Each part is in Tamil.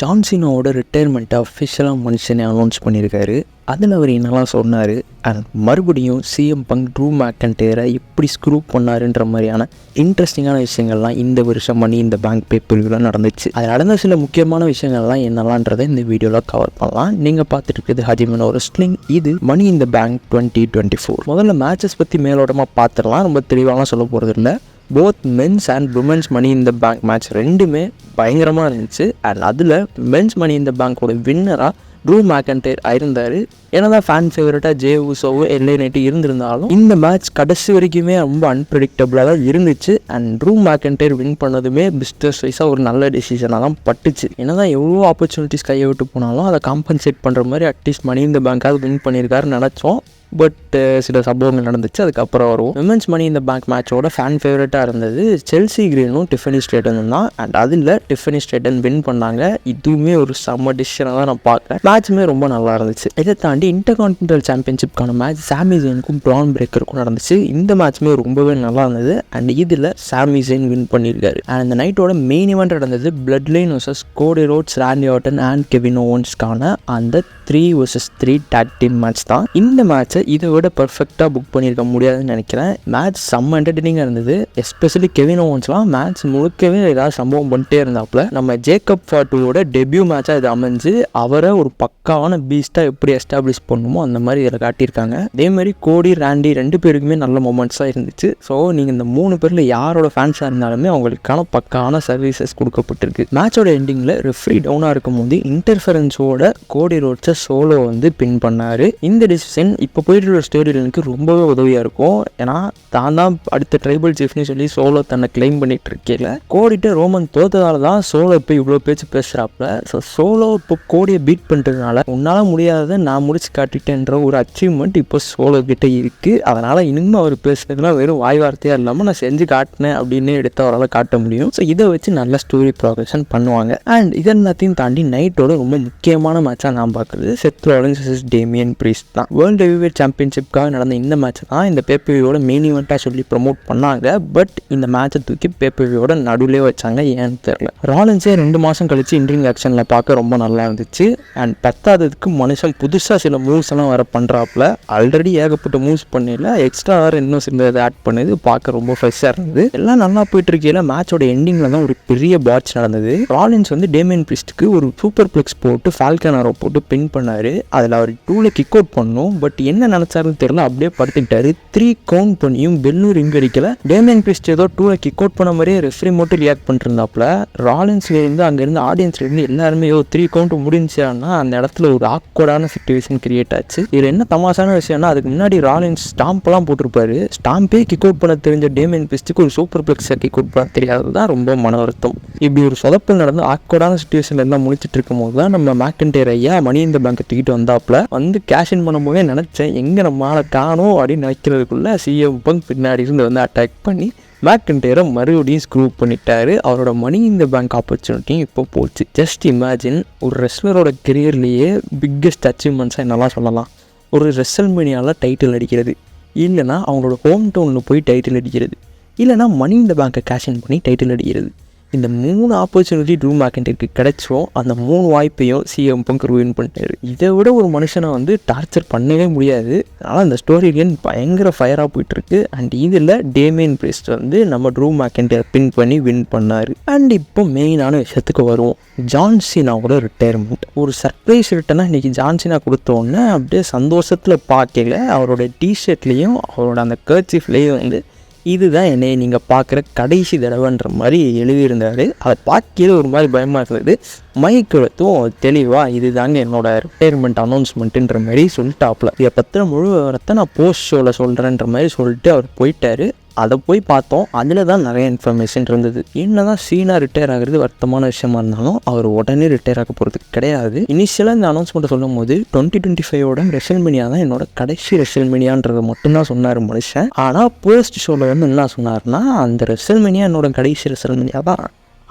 ஜான்சினோட ரிட்டையர்மெண்ட்டை அஃபிஷியலாக மனுஷனே அனௌன்ஸ் பண்ணியிருக்காரு. அதில் அவர் என்னெல்லாம் சொன்னார்? அண்ட் மறுபடியும் சிஎம் பங்க் ட்ரூ மேக்கன்டேரை எப்படி ஸ்க்ரூ பண்ணாருன்ற மாதிரியான இன்ட்ரெஸ்டிங்கான விஷயங்கள்லாம் இந்த வருஷம் மணி இந்த பேங்க் பேப்பர்லாம் நடந்துச்சு. அது நடந்த சில முக்கியமான விஷயங்கள்லாம் என்னெல்லாம்ன்றதை இந்த வீடியோவில் கவர் பண்ணலாம். நீங்கள் பார்த்துட்டு இருக்கிறது ஹஜிமன் ஒரு ஸ்லிங் இது money in the bank twenty twenty four முதல்ல மேட்சஸ் பற்றி மேலோட்டமாக பார்த்துடலாம். ரொம்ப தெளிவாலாம் சொல்ல போகிறது இல்லை both men's and women's money in the bank match ரெண்டுமே பயங்கரமாக இருந்துச்சு. அண்ட் அதில் மென்ஸ் மணி இந்த பேங்க்கோட வின்னராக ட்ரூ மேக்கன்டேர் ஆயிருந்தார். என்னதான் ஃபேன் ஃபேவரட்டாக ஜே ஊசோவோ எல்ஏ நைட்டு இருந்திருந்தாலும் இந்த மேட்ச் கடைசி வரைக்குமே ரொம்ப அன்பிரடிக்டபுளாக தான் இருந்துச்சு. அண்ட் ரூம் மேக்கன்டேர் வின் பண்ணதுமே பிஸ்னஸ் வைஸாக ஒரு நல்ல டிசிஷனாக தான் பட்டுச்சு. என்னதான் எவ்வளோ ஆப்பர்ச்சுனிட்டிஸ் கையை விட்டு போனாலும் அதை காம்பன்சேட் பண்ணுற மாதிரி அட்லீஸ்ட் மணி இந்த பேங்காவது வின் பண்ணியிருக்காருன்னு நினச்சோம். பட் சில சம்பவங்கள் நடந்துச்சு அதுக்கப்புறம் வரும் விமன்ஸ் மணி இந்த பேங்க் மேட்சோட ஃபேன் ஃபேவரட்டாக இருந்தது செல்சி கிரீனும் டிஃபனி ஸ்டேட்டனும் தான். அண்ட் அதில் டிஃபனி ஸ்டேட்டன் வின் பண்ணாங்க. இதுவுமே ஒரு செம்ம டிசிஷனாக தான் நான் பார்க்குறேன். மேட்ச்சுமே ரொம்ப நல்லா இருந்துச்சு. இதை தாண்டி இன்டர் இன்டர்கான்டினல் சாம்பியன்ஷிப்கான மேட்ச் சாமிசேனுக்கும் ப்ரான் பிரேக்கருக்கும் நடந்துச்சு. இந்த மேட்ச்சுமே ரொம்பவே நல்லா இருந்தது. அண்ட் இதில் சாமிசேன் வின் பண்ணியிருக்காரு அண்ட் இந்த நைட்டோட மெயின் இவெண்ட் நடந்தது bloodline versus Cody Rhodes Randy Orton and Kevin ஓவன்ஸ்க்கான அந்த three versus three tag team match தான். இந்த மேட்ச்சை இதை விட பர்ஃபெக்டாக புக் பண்ணியிருக்க முடியாதுன்னு நினைக்கிறேன். மேட்ச் செம்ம என்டர்டெய்னிங்காக இருந்தது. எஸ்பெஷலி கெவின் ஓவன்ஸ்லாம் மேட்ச் முழுக்கவே ஏதாவது சம்பவம் பண்ணிட்டே இருந்தாப்புல. நம்ம ஜேக்கப் ஃபாட்டுவோட டெபியூ மேட்சாக இது அமைஞ்சு அவரை ஒரு பக்காவான பீஸ்ட்டாக எப்படி எஸ்டாப்ளிஷ் பண்ணுமோ அந்த மாதிரி இதில் காட்டியிருக்காங்க. அதேமாதிரி கோடி ராண்டி ரெண்டு பேருக்குமே நல்ல மொமெண்ட்ஸாக இருந்துச்சு. ஸோ நீங்கள் இந்த மூணு பேரில் யாரோட ஃபேன்ஸாக இருந்தாலுமே அவங்களுக்கான பக்கான சர்வீசஸ் கொடுக்கப்பட்டிருக்கு. மேட்சோட எண்டிங்கில் ரெஃப்ரி டவுனாக இருக்கும் போது இன்டர்ஃபரன்ஸோட கோடி ரோட்ஸை சோலோ வந்து பின் பண்ணார். இந்த டிசிஷன் இப்போ போயிட்டு இருக்கிற ஸ்டோரி எனக்கு ரொம்பவே உதவியாக இருக்கும். ஏன்னா தான் தான் அடுத்த ட்ரைபல் சீஃப்னு சொல்லி சோலோ தன்னை கிளைம் பண்ணிட்டு இருக்கேல கோடிட்ட ரோமன் தோத்ததால தான் சோலோ இப்போ இவ்வளோ பேச்சு பேசுகிறாப்புல ஸோ சோலோ இப்போ கோடியை பீட் பண்ணுறதுனால உன்னால் முடியாததை நான் முடிச்சு காட்டிட்டேன்ற ஒரு அச்சீவ்மெண்ட் இப்போ சோலோ கிட்டே இருக்குது அதனால் இன்னும் அவர் பேசுறதுலாம் வெறும் வாய் வார்த்தையாக இல்லாமல் நான் செஞ்சு காட்டினேன் அப்படின்னு எடுத்து அவரால் காட்ட முடியும். ஸோ இதை வச்சு நல்ல ஸ்டோரி ப்ரோக்ரஷன் பண்ணுவாங்க. அண்ட் இதெல்லாத்தையும் தாண்டி நைட்டோட ரொம்ப முக்கியமான மேட்சாக நான் பார்க்குறது செத் டேமியன் பிரீஸ் தான். வேர்ல்டு ஹெவிவேட் சாம்பியன்ஷிப்காக நடந்த இந்த மேட்ச் தான் இந்த பேப்பவியோட மெயின் ஈவெண்ட்டாக சொல்லி ப்ரொமோட் பண்ணாங்க. பட் இந்த மேட்சை தூக்கி பேப்பவியோட நடுவிலே வச்சாங்க ஏன்னு தெரில ராலன்ஸே ரெண்டு மாதம் கழித்து இன்ட்ரிங் ஆக்ஷனில் பார்க்க ரொம்ப நல்லா இருந்துச்சு. அண்ட் பத்தாததுக்கு மனுஷன் புதுசாக சில மூவ்ஸ் எல்லாம் வர பண்ணுறாப்புல ஆல்ரெடி ஏகப்பட்ட மூவ்ஸ் பண்ணியில் எக்ஸ்ட்ரா வேறு இன்னும் சில இதை ஆட் பண்ணுது பார்க்க ரொம்ப ஃப்ரெஷ்ஷாக இருந்தது. எல்லாம் நல்லா போயிட்டு மேட்சோட எண்டிங்கில் தான் ஒரு பெரிய பாட்ச் நடந்தது. ராலின்ஸ் வந்து டேமியன் பிரிஸ்ட்டுக்கு ஒரு சூப்பர் பிளெக்ஸ் போட்டு ஃபால்கன் போட்டு பின் பண்ணார். அதில் அவர் டூவில் கிக் அவுட் பண்ணும். பட் என்ன நினச்சாருன்னு தெரியல. அப்படியே படுத்துக்கிட்டாரு. த்ரீ கவுண்ட் பண்ணியும் பெல்லூர் ரிங் அடிக்கல. டேமியன் பிரிஸ்ட் ஏதோ டூவில் கிக் அவுட் பண்ண மாதிரியே ரெஃப்ரி மட்டும் ரியாக்ட் பண்ணிருந்தாப்புல. ராலின்ஸ்லேருந்து அங்கேருந்து ஆடியன்ஸ்லேருந்து எல்லாருமே யோ த்ரீ கவுண்ட் முடிஞ்சான்னா அந்த இடத்துல ஒரு ஆக்வர்டான சுச்சுவேஷன் கிரியேட் ஆச்சு. இதில் என்ன தமாசான விஷயம்னா அதுக்கு முன்னாடி ராலின்ஸ் ஸ்டாம்ப்லாம் போட்டிருப்பாரு. ஸ்டாம்பே கிக் அவுட் பண்ண தெரிஞ்ச டேமியன் பிஸ்டுக்கு ஒரு சூப்பர் பிளெக்ஸை கிக் அவுட் பண்ண தெரியாதது தான் ரொம்ப மன வருத்தம். இப்படி ஒரு சொதப்பல் நடந்து ஆக்வர்டான சுச்சுவேஷன்ல இருந்தால் முடிச்சிட்டு இருக்கும் போது தான் நம்ம மேக்கன்டேர் ஐயா மணி இந்த பேங்கை தூக்கிட்டு வந்தாப்புல வந்து கேஷ் இன் பண்ணும்போதே நினச்சேன் எங்கே நம்ம ஆளை அப்படின்னு நினைக்கிறதுக்குள்ள சிஎம் பங்க் பின்னாடி இருந்து வந்து அட்டாக் பண்ணி மேக்கன்டேரை மறுபடியும் ஸ்க்ரூ பண்ணிட்டாரு. அவரோட மணி இந்த பேங்க் ஆப்பர்ச்சுனிட்டியும் இப்போ போச்சு. ஜஸ்ட் இமேஜின் ஒரு ரெஸ்லரோட கெரியர்லேயே பிக்கெஸ்ட் அச்சீவ்மெண்ட்ஸாக என்னெல்லாம் சொல்லலாம். ஒரு ரெஸ்டல் மீனியாவில் டைட்டில் அடிக்கிறது. இல்லைனா அவங்களோட ஹோம் டவுனில் போய் டைட்டில் அடிக்கிறது. இல்லைனா மணி இந்த பேங்க்கை கேஷ் இன் பண்ணி டைட்டில் அடிக்கிறது. இந்த மூணு ஆப்பர்ச்சுனிட்டி ட்ரூ மேக்கண்டிற்கு கிடைச்சோம் அந்த மூணு வாய்ப்பையும் சிஎம் பங்க் வின் பண்ணிட்டாரு. இதை விட ஒரு மனுஷனை வந்து டார்ச்சர் பண்ணவே முடியாது. அதனால் அந்த ஸ்டோரி லைன் பயங்கர ஃபயராக போயிட்டுருக்கு. அண்ட் இதில் டேமியன் பிரிஸ்ட் வந்து நம்ம ட்ரூ மேக்கன்டர் பின் பண்ணி வின் பண்ணார். அண்ட் இப்போ மெயினான விஷயத்துக்கு வருவோம். ஜான்சினாவோட ரிட்டையர்மெண்ட் ஒரு சர்ப்ரைஸ் ரிட்டனாக இன்றைக்கி ஜான்சினா கொடுத்தோன்னே அப்படியே சந்தோஷத்தில் பார்க்கல அவரோட டிஷர்ட்லேயும் அவரோட அந்த கர்ச்சிஃப்லேயும் வந்து இதுதான் என்னை நீங்கள் பார்க்குற கடைசி தடவைன்ற மாதிரி எழுதியிருந்தார். அதை பார்க்கவே ஒரு மாதிரி பயமாக இருந்தது. மைக் எடுத்தும் தெளிவாக இதுதாங்க என்னோடய ரிட்டையர்மெண்ட் அனௌன்ஸ்மெண்ட்டுன்ற மாதிரி சொல்லிட்டாப்ல. இதை பற்றின முழு விவரத்தை நான் போஸ்ட் ஷோவில் சொல்கிறேன்ற மாதிரி சொல்லிட்டு அவர் போயிட்டார். அதை போய் பார்த்தோம். அதில் தான் நிறைய இன்ஃபர்மேஷன் இருந்தது. என்ன தான் சீனா ரிட்டையர் ஆகிறது வருத்தமான விஷயமா இருந்தாலும் அவர் உடனே ரிட்டையர் ஆக போகிறது கிடையாது. இனிஷியலாக இந்த அனௌன்ஸ்மெண்ட் சொல்லும் போது டுவெண்ட்டி டுவெண்ட்டி ஃபைவோட ரெசல்மினியா தான் என்னோட கடைசி ரெசல்மினியான்றதை மட்டும்தான் சொன்னார் மனுஷன். ஆனால் போஸ்ட் ஷோவில் வந்து என்ன சொன்னார்னா அந்த ரெசல்மினியா என்னோட கடைசி ரெசல்மினியா தான்.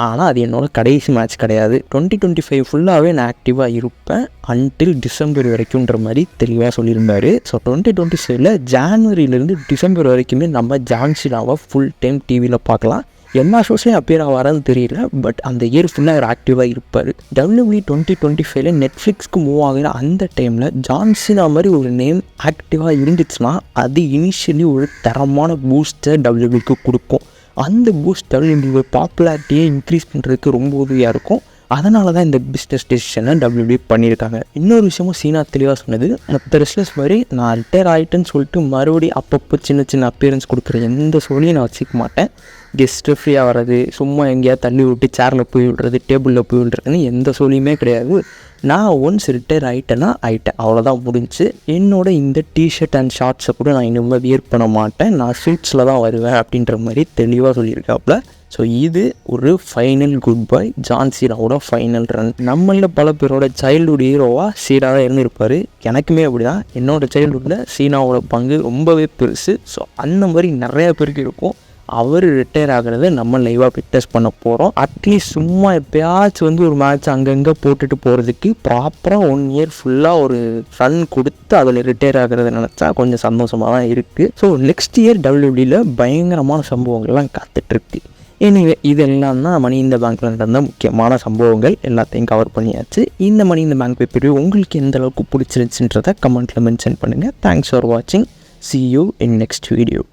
ஆனால் அது என்னோட கடைசி மேட்ச் கிடையாது. டுவெண்ட்டி டுவெண்ட்டி ஃபைவ் ஃபுல்லாகவே நான் ஆக்டிவாக இருப்பேன். அன்டில் டிசம்பர் வரைக்கும்ன்ற மாதிரி தெளிவாக சொல்லியிருந்தார். ஸோ டுவெண்ட்டி டுவெண்ட்டி ஃபைவ்ல ஜான்வரியிலேருந்து டிசம்பர் வரைக்குமே நம்ம ஜான்சினாவை ஃபுல் டைம் டிவியில் பார்க்கலாம். எல்லா ஷோஸ்லையும் அப்பியர் ஆவாரான்னு தெரியல. பட் அந்த இயர் ஃபுல்லாக அவர் ஆக்டிவாக இருப்பார். டபிள்யூபி டுவெண்ட்டி டுவெண்ட்டி ஃபைவ்ல நெட்ஃப்ளிக்ஸ்க்கு மூவ் ஆகிற அந்த டைமில் ஜான்சினா மாதிரி ஒரு நேம் ஆக்டிவாக இருந்துச்சுன்னா அது இனிஷியலி ஒரு தரமான பூஸ்டர் டபிள்யூபிக்கு கொடுக்கும். அந்த பூஸ்ட் டபிள்யூபி பாப்புலாரிட்டியை இன்க்ரீஸ் பண்ணுறதுக்கு ரொம்ப உதவியாக இருக்கும். அதனால தான் இந்த பிஸ்னஸ் டெசிஷனை டபிள்யூபி பண்ணியிருக்காங்க. இன்னொரு விஷயமும் சீனா தெளிவாக சொன்னது. மற்ற ரெஸ்லர்ஸ் மாதிரி நான் ரிட்டையர் ஆகிட்டேன்னு சொல்லிட்டு மறுபடியும் அப்பப்போ சின்ன சின்ன அப்பியரன்ஸ் கொடுக்குற எந்த சோழியும் நான் வச்சுக்க மாட்டேன். கெஸ்ட்டு ஃப்ரீயாக வர்றது சும்மா எங்கேயாவது தள்ளி விட்டு சேரில் போய் விடுறது டேபிளில் போய் விடுறதுன்னு எந்த சோழியுமே கிடையாது. நான் ஒன்ஸ் ரிட்டையர் ஆகிட்டேன்னா ஆகிட்டேன் அவ்வளோதான் முடிஞ்சு. என்னோட இந்த டிஷர்ட் அண்ட் ஷார்ட்ஸை கூட நான் இனிமேல் வியர் பண்ண மாட்டேன். நான் ஸ்வீட்ஸில் தான் வருவேன் அப்படின்ற மாதிரி தெளிவாக சொல்லியிருக்காப்புல ஸோ இது ஒரு ஃபைனல் குட் பை ஜான் சீராவோட ஃபைனல் ரன் நம்மளில் பல பேரோட சைல்டுஹுட் ஹீரோவாக சீனா தான் இருந்திருப்பார். எனக்குமே அப்படி தான் என்னோட சைல்டுஹுட்டில் சீனாவோட பங்கு ரொம்பவே பெருசு. ஸோ அந்த மாதிரி நிறையா பேருக்கு இருக்கும். அவர் ரிட்டையர் ஆகிறத நம்ம லைவாக ஃபிட்னஸ் பண்ண போகிறோம் அட்லீஸ்ட் சும்மா எப்பயாச்சும் வந்து ஒரு மேட்ச் அங்கங்கே போட்டுட்டு போகிறதுக்கு ப்ராப்பராக ஒன் இயர் ஃபுல்லாக ஒரு ரன் கொடுத்து அதில் ரிட்டையர் ஆகிறத நினச்சா கொஞ்சம் சந்தோஷமாக தான் இருக்குது ஸோ நெக்ஸ்ட் இயர் டபிள்யூடியில் பயங்கரமான சம்பவங்கள்லாம் காத்துட்ருக்கு. எனிவே இதெல்லாம் தான் மணி இந்த பேங்க்கில் நடந்த முக்கியமான சம்பவங்கள். எல்லாத்தையும் கவர் பண்ணியாச்சு. இந்த மணி இந்த பேங்க் பேப்பர் உங்களுக்கு எந்த அளவுக்கு பிடிச்சிருந்துச்சுன்றதை கமெண்ட்டில் மென்ஷன் பண்ணுங்கள் தேங்க்ஸ் ஃபார் வாட்சிங் see you in next video